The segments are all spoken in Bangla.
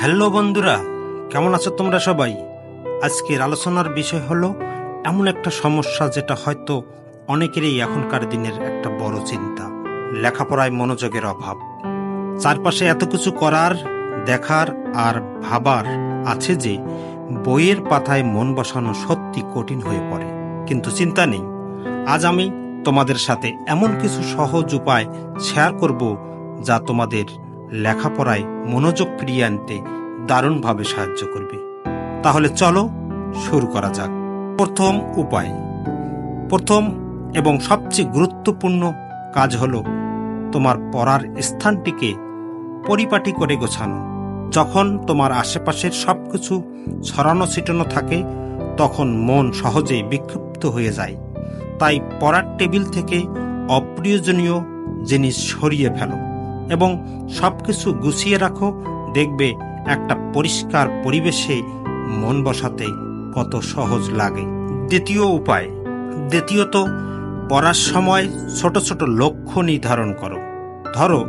হ্যালো বন্ধুরা, কেমন আছো তোমরা সবাই? আজকের আলোচনার বিষয় হলো, এমন একটা সমস্যা যেটা হয়তো অনেকেরই এখনকার দিনের একটা বড় চিন্তা, লেখাপড়ায় মনোযোগের অভাব। চারপাশে এত কিছু করার, দেখার আর ভাবার আছে যে, বইয়ের পাতায় মন বসানো সত্যি কঠিন হয়ে পড়ে। কিন্তু চিন্তা নেই, আজ আমি তোমাদের সাথে এমন কিছু সহজ উপায় শেয়ার করব যা তোমাদের লেখাপড়ায় মনোযোগ ফিরিয়ে আনতে দারুণভাবে সাহায্য করবে। তাহলে চলো শুরু করা যাক। প্রথম উপায়। প্রথম এবং সবচেয়ে গুরুত্বপূর্ণ কাজ হলো তোমার পড়ার স্থানটিকে পরিপাটি করে গোছানো। যখন তোমার আশেপাশের সবকিছু ছড়ানো ছিটানো থাকে, তখন মন সহজেই বিক্ষিপ্ত হয়ে যায়। তাই পড়ার টেবিল থেকে অপ্রয়োজনীয় জিনিস সরিয়ে ফেলো। এবং সবকিছু গুছিয়ে রাখো, দেখবে একটা পরিষ্কার পরিবেশে মন বসাতে কত সহজ লাগে। দ্বিতীয় উপায়, দ্বিতীয়ত পড়ার সময় ছোট ছোট লক্ষ্য নির্ধারণ করো। ধরো,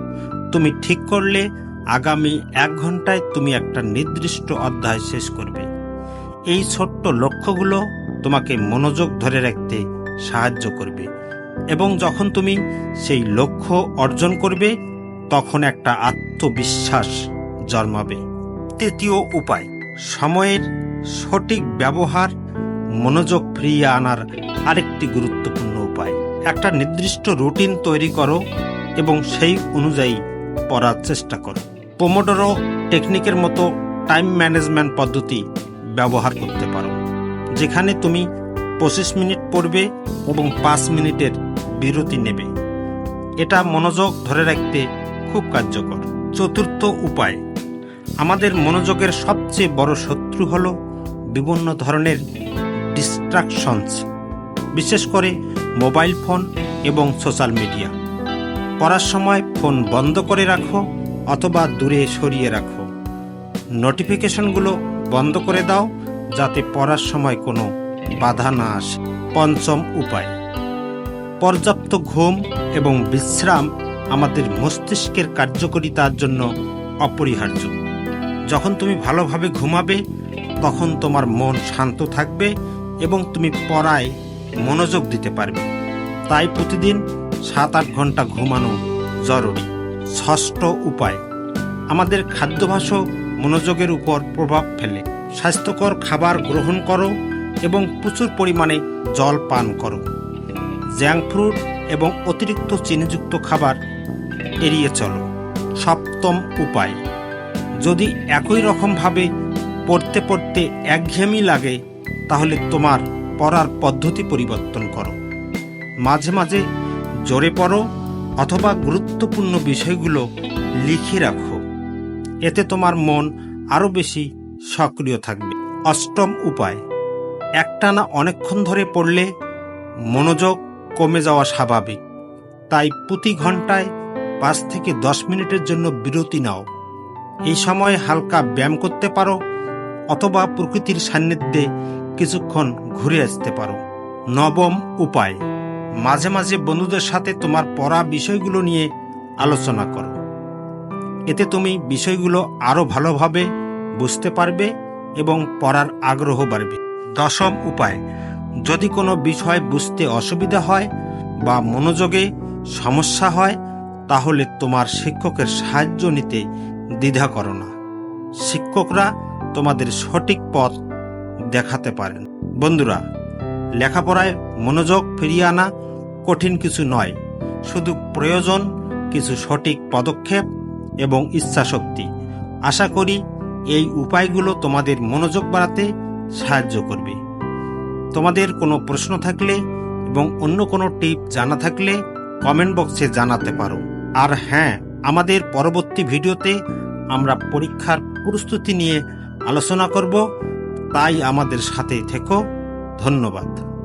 তুমি ঠিক করলে আগামী এক ঘন্টায় তুমি একটা নির্দিষ্ট অধ্যায় শেষ করবে। এই ছোট্ট লক্ষ্যগুলো তোমাকে মনোযোগ ধরে রাখতে সাহায্য করবে এবং যখন তুমি সেই লক্ষ্য অর্জন করবে তখন একটা আত্মবিশ্বাস জন্মাবে। তৃতীয় উপায়, সময়ের সঠিক ব্যবহার মনোযোগ ফিরিয়ে আনার আরেকটি গুরুত্বপূর্ণ উপায়। একটা নির্দিষ্ট রুটিন তৈরি করো এবং সেই অনুযায়ী পড়ার চেষ্টা করো। পোমোডোরো টেকনিকের মতো টাইম ম্যানেজমেন্ট পদ্ধতি ব্যবহার করতে পারো, যেখানে তুমি পঁচিশ মিনিট পড়বে এবং পাঁচ মিনিটের বিরতি নেবে। এটা মনোযোগ ধরে রাখতে খুব কার্যকর। চতুর্থ উপায়। আমাদের মনোযোগের সবচেয়ে বড় শত্রু হল বিভিন্ন ধরনের ডিস্ট্রাকশনস বিশেষ করে মোবাইল ফোন এবং সোশ্যাল মিডিয়া। পড়ার সময় ফোন বন্ধ করে রাখো অথবা দূরে সরিয়ে রাখো। নোটিফিকেশনগুলো বন্ধ করে দাও যাতে পড়ার সময় কোনো বাধা না আসে। পঞ্চম উপায়। পর্যাপ্ত ঘুম এবং বিশ্রাম আমাদের মস্তিষ্কের কার্যকরিতার জন্য অপরিহার্য। যখন তুমি ভালোভাবে ঘুমাবে, তখন তোমার মন শান্ত থাকবে এবং তুমি পড়ায় মনোযোগ দিতে পারবে। তাই প্রতিদিন সাত আট ঘণ্টা ঘুমানো জরুরি। ষষ্ঠ উপায়, আমাদের খাদ্যাভাসও মনোযোগের উপর প্রভাব ফেলে। স্বাস্থ্যকর খাবার গ্রহণ করো এবং প্রচুর পরিমাণে জল পান করো। জ্যাঙ্ক ফ্রুট এবং অতিরিক্ত চিনিযুক্ত খাবার এড়িয়ে চলো। সপ্তম উপায়। যদি একই রকমভাবে পড়তে পড়তে একঘেয়েমি লাগে, তাহলে তোমার পড়ার পদ্ধতি পরিবর্তন করো। মাঝে মাঝে জোরে পড়ো অথবা গুরুত্বপূর্ণ বিষয়গুলো লিখে রাখো। এতে তোমার মন আরও বেশি সক্রিয় থাকবে। অষ্টম উপায়। একটানা অনেকক্ষণ ধরে পড়লে মনোযোগ কমে যাওয়া স্বাভাবিক। তাই প্রতি ঘন্টায় পাঁচ থেকে দশ মিনিটের জন্য বিরতি নাও। এই সময় হালকা ব্যায়াম করতে পারো অথবা প্রকৃতির সান্নিধ্যে কিছুক্ষণ ঘুরে আসতে পারো। নবম উপায়, মাঝে মাঝে বন্ধুদের সাথে তোমার পড়া বিষয়গুলো নিয়ে আলোচনা করো। এতে তুমি বিষয়গুলো আরও ভালোভাবে বুঝতে পারবে এবং পড়ার আগ্রহ বাড়বে। দশম উপায়, যদি কোনো বিষয় বুঝতে অসুবিধা হয় বা মনোযোগে সমস্যা হয় তাহলে তোমার শিক্ষকের সাহায্য নিতে দ্বিধা করো না। শিক্ষকরা তোমাদের সঠিক পথ দেখাতে পারেন। বন্ধুরা, লেখাপড়ায় মনোযোগ ফিরিয়ে আনা কঠিন কিছু নয়। শুধু প্রয়োজন কিছু সঠিক পদক্ষেপ এবং ইচ্ছাশক্তি। আশা করি এই উপায়গুলো তোমাদের মনোযোগ বাড়াতে সাহায্য করবে। তোমাদের কোনো প্রশ্ন থাকলে এবং অন্য কোনো টিপ জানা থাকলে কমেন্ট বক্সে জানাতে পারো। আর হ্যাঁ আমাদের পরবর্তী ভিডিওতে আমরা পরীক্ষার প্রস্তুতি নিয়ে আলোচনা করব। তাই আমাদের সাথে থেকো। ধন্যবাদ।